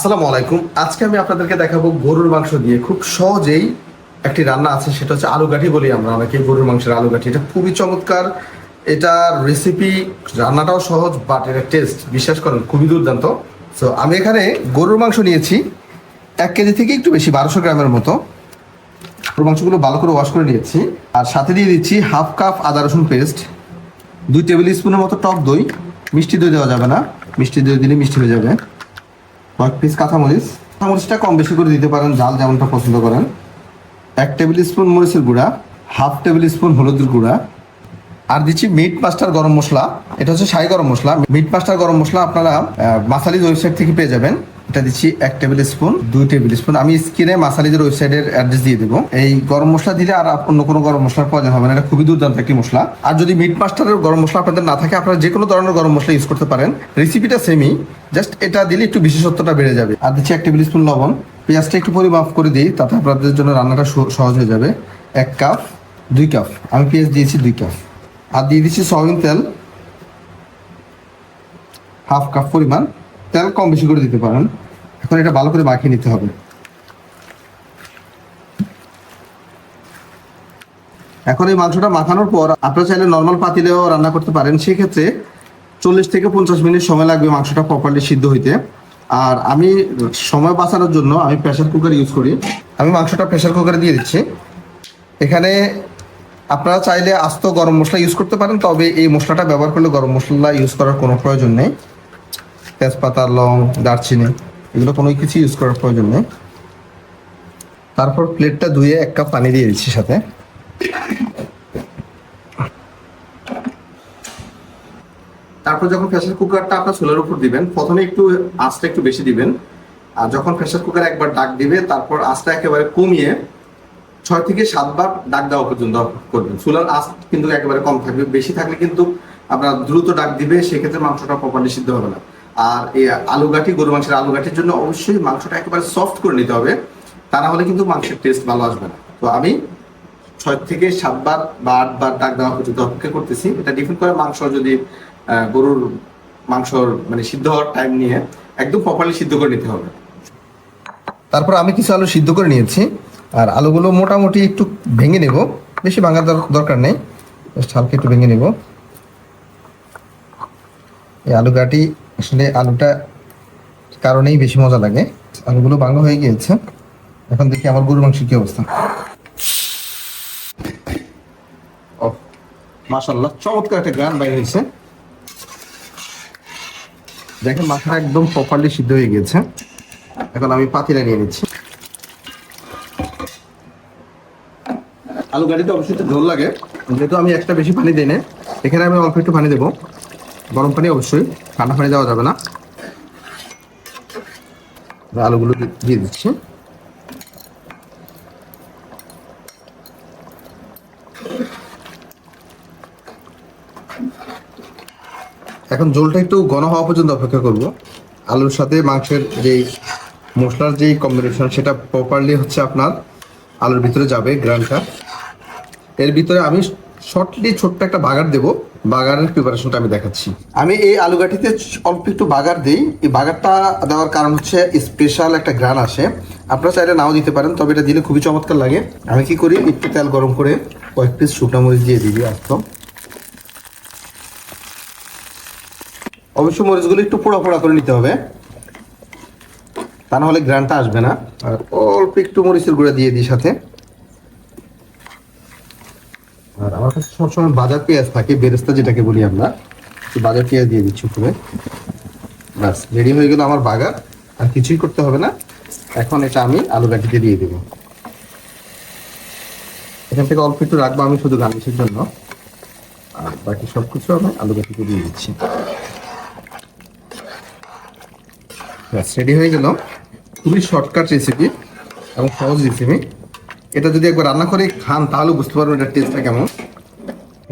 আসসালামু আলাইকুম। আজকে আমি আপনাদেরকে দেখাবো গরুর মাংস দিয়ে খুব সহজেই একটি রান্না আছে, সেটা হচ্ছে আলু গাঠি বলি আমরা অনেকে, গরুর মাংসের আলু গাঠি। এটা খুবই চমৎকার। এটার রেসিপি রান্নাটাও সহজ বাট এর টেস্ট বিশ্বাস করেন, খুবই দুর্দান্ত। সো আমি এখানে গরুর মাংস নিয়েছি, এক কেজি থেকে একটু বেশি, বারোশো গ্রামের মতো। গরুর মাংসগুলো ভালো করে ওয়াশ করে নিয়েছি। আর সাথে দিয়ে দিচ্ছি হাফ কাপ আদা রসুন পেস্ট দুই টেবিল স্পুনের মতো টক দই। মিষ্টি দই দেওয়া যাবে না। মিষ্টি দই দিলে মিষ্টি হয়ে যাবে। কয়েক পিস কাঁচামরিচ। কাঁচামরিচটা কম বেশি করে দিতে পারেন, জাল যেমনটা পছন্দ করেন। এক টেবিল স্পুন মরিচের গুঁড়া হাফ টেবিল স্পুন হলুদের গুঁড়া। আর দিচ্ছি মিট মাস্টার গরম মশলা। এটা হচ্ছে সাই গরম মশলা। মিট মাস্টার গরম মশলা আপনারা মাসালিজ ওয়েবসাইট থেকে পেয়ে যাবেন। এটা দিচ্ছি এক টেবিল স্পুন, দুই টেবিল স্পুন। আমি স্ক্রিনে মাসালিজের ওয়েবসাইটের অ্যাড্রেস দিয়ে দেবো। এই গরম মশলা দিলে আর অন্য কোনো গরম মশলার প্রয়োজন হবে না। এটা খুবই দুর্দান্ত একটি মশলা। আর যদি মিট মাস্টারের গরম মশলা আপনাদের না থাকে, আপনারা যে কোনো ধরনের গরম মশলা ইউজ করতে পারেন। রেসিপিটা সেমই জাস্ট এটা দিলে একটু বিশেষত্বটা বেড়ে যাবে। আর দিচ্ছি এক টেবিল স্পুন লবণ। পেঁয়াজটা একটু পরিমাপ করে দিই, তাতে আপনাদের জন্য রান্নাটা সহজ হয়ে যাবে। এক কাপ, দুই কাপ। আমি পেঁয়াজ দিয়েছি দুই কাপ। আর দিয়ে দিচ্ছি সয়াবিন তেল, হাফ কাপ পরিমাণ। তেল কম বেশি করে দিতে পারেন। এখন এটা ভালো করে মাখিয়ে নিতে হবে। এখন এই মাংসটা মাখানোর পর আপনারা চাইলে নর্মাল পাতিলেও রান্না করতে পারেন। সেক্ষেত্রে চল্লিশ থেকে পঞ্চাশ মিনিট সময় লাগবে মাংসটা প্রপারলি সিদ্ধ হইতে। আর আমি সময় বাঁচানোর জন্য আমি প্রেসার কুকার ইউজ করি। আমি মাংসটা প্রেসার কুকারে দিয়ে দিচ্ছি। এখানে আপনারা চাইলে আস্ত গরম মশলা ইউজ করতে পারেন, তবে এই মশলাটা ব্যবহার করলে গরম মশলা ইউজ করার কোনো প্রয়োজন নেই। তেজপাতা, লং, দারচিনি, এগুলো কোনো কিছু ইউজ করার প্রয়োজন নেই। তারপর প্লেটটা ধুয়ে এক কাপ পানি দিয়ে দিচ্ছি সাথে। তারপর যখন প্রেসার কুকারটা আপনার চুলার উপর দিবেন, প্রথমে একটু আঁচটা একটু বেশি দিবেন। আর যখন প্রেসার কুকার একবার ডাক দিবে, তারপর আঁচটা একেবারে কমিয়ে ছয় থেকে সাতবার ডাক দেওয়া পর্যন্ত করবেন। চুলার আঁচ কিন্তু একেবারে কম থাকবে। বেশি থাকলে কিন্তু আপনার দ্রুত ডাক দিবে, সেক্ষেত্রে মাংসটা প্রপারলি সিদ্ধ হবে না। আর এই আলু গাঠি গরু মাংসের আলু গাঠির জন্য অবশ্যই মাংসটা একেবারে সফট করে নিতে হবে। তা না হলে কিন্তু মাংসের টেস্ট ভালো আসবে না। তো আমি ছয় থেকে সাতবার বা আটবার ডাক দেওয়া পর্যন্ত অপেক্ষা করতেছি। এটা ডিপেন্ড করে মাংস যদি গরুর মাংসর মানে সিদ্ধ হওয়ার টাইম নিয়ে একদম প্রপারলি সিদ্ধ করে নিতে হবে। তারপর আমি কিছু আলু সিদ্ধ করে নিয়েছি। আর আলুগুলো মোটামুটি একটু ভেঙে নেব। বেশি ভাঙার দর- দরকার নেই। জাস্ট হালকা একটু ভেঙে নেব। এই আলু গাটি আসলে আলুটা কারণেই বেশি মজা লাগে। আলুগুলো ভাঙা হয়ে গিয়েছে। এখন দেখি আমার গরুর মাংসের কি অবস্থা। মাশাল্লাহ চমৎকার একটা গান হয়েছে। দেখেন একদম প্রপারলি সিদ্ধ হয়ে গেছে এখন আমি পাতিলা নিয়ে নিচ্ছি। আলু গাড়িতে অবশ্যই ঝোল লাগে। যেহেতু আমি একটা বেশি পানি দিই না এখানে আমি অল্প একটু পানি দেবো। গরম পানি অবশ্যই, ঠান্ডা পানি দেওয়া যাবে না। আলুগুলো দিয়ে দিচ্ছি। এখন ঝোলটা একটু ঘন হওয়া পর্যন্ত অপেক্ষা করব। আলুর সাথে মাংসের যেই মশলার যেই কম্বিনেশন সেটা প্রপারলি হচ্ছে আপনার আলুর ভিতরে যাবে গ্রানটা এর ভিতরে আমি শর্টলি ছোট্ট একটা বাগার দেব। বাগারের প্রিপারেশনটা আমি দেখাচ্ছি। আমি এই আলু গাঠিতে অল্প একটু বাগার দিই। এই বাগারটা দেওয়ার কারণ হচ্ছে স্পেশাল একটা গ্রান আসে আপনারা চাইলে নাও দিতে পারেন, তবে এটা দিলে খুবই চমৎকার লাগে। আমি কি করি, একটু তেল গরম করে কয়েক পিস শুকনো মরিচ দিয়ে দিবি একদম। অবশ্যই মরিচগুলো একটু পোড়া পোড়া করে নিতে হবে। তা না হলে গ্রানটা আসবে না। আর অল্প একটু মরিচের গুঁড়া দিয়ে দিই সাথে। আর আমার কাছে সবসময় বাজার পেঁয়াজ থাকে, বেরেস্তা যেটাকে বলি আমরা। বাজার পেঁয়াজ দিয়ে দিচ্ছি উপরে। ব্যাস, রেডি হয়ে গেল আমার বাগার আর কিছুই করতে হবে না। এখন এটা আমি আলু গাঠিতে দিয়ে দেবো। এখান থেকে অল্প একটু রাখব আমি শুধু গার্নিশের জন্য। আর বাকি সব কিছু আমি আলু গাঠিতে দিয়ে দিচ্ছি। ব্যাস, রেডি হয়ে গেল। খুবই শর্টকাট রেসিপি এবং সহজ রেসিপি এটা যদি একবার রান্না করে খান, তাহলে বুঝতে পারবেন এটার টেস্টটা কেমন।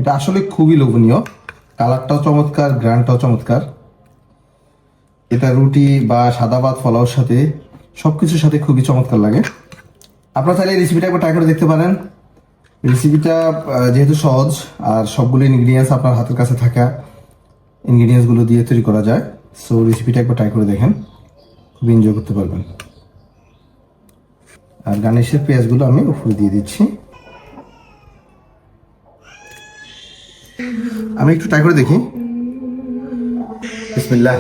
এটা আসলে খুবই লোভনীয়। কালারটাও চমৎকার গ্রান্ডটাও চমৎকার। এটা রুটি বা সাদা ভাত ফলাওর সাথে সব কিছুর সাথে খুবই চমৎকার লাগে। আপনারা চাইলে এই রেসিপিটা একবার ট্রাই করে দেখতে পারেন। রেসিপিটা যেহেতু সহজ, আর সবগুলো ইনগ্রিডিয়েন্টস আপনার হাতের কাছে থাকা ইনগ্রিডিয়েন্টসগুলো দিয়ে তৈরি করা যায় সো রেসিপিটা একবার ট্রাই করে দেখেন। খুবই এনজয় করতে পারবেন। আর গার্নিশের পেঁয়াজগুলো আমি উপরে দিয়ে দিচ্ছি। আমি একটু ট্রাই করে দেখি। বিসমিল্লাহ।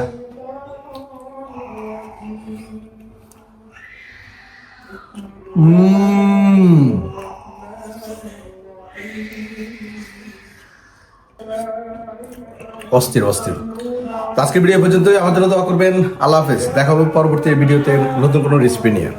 অস্থির অস্থির। আজকের ভিডিও পর্যন্তই। আমাদের দোয়া করবেন। আল্লাহ হাফেজ। দেখা হবে পরবর্তী ভিডিওতে নতুন কোনো রেসিপি নিয়ে।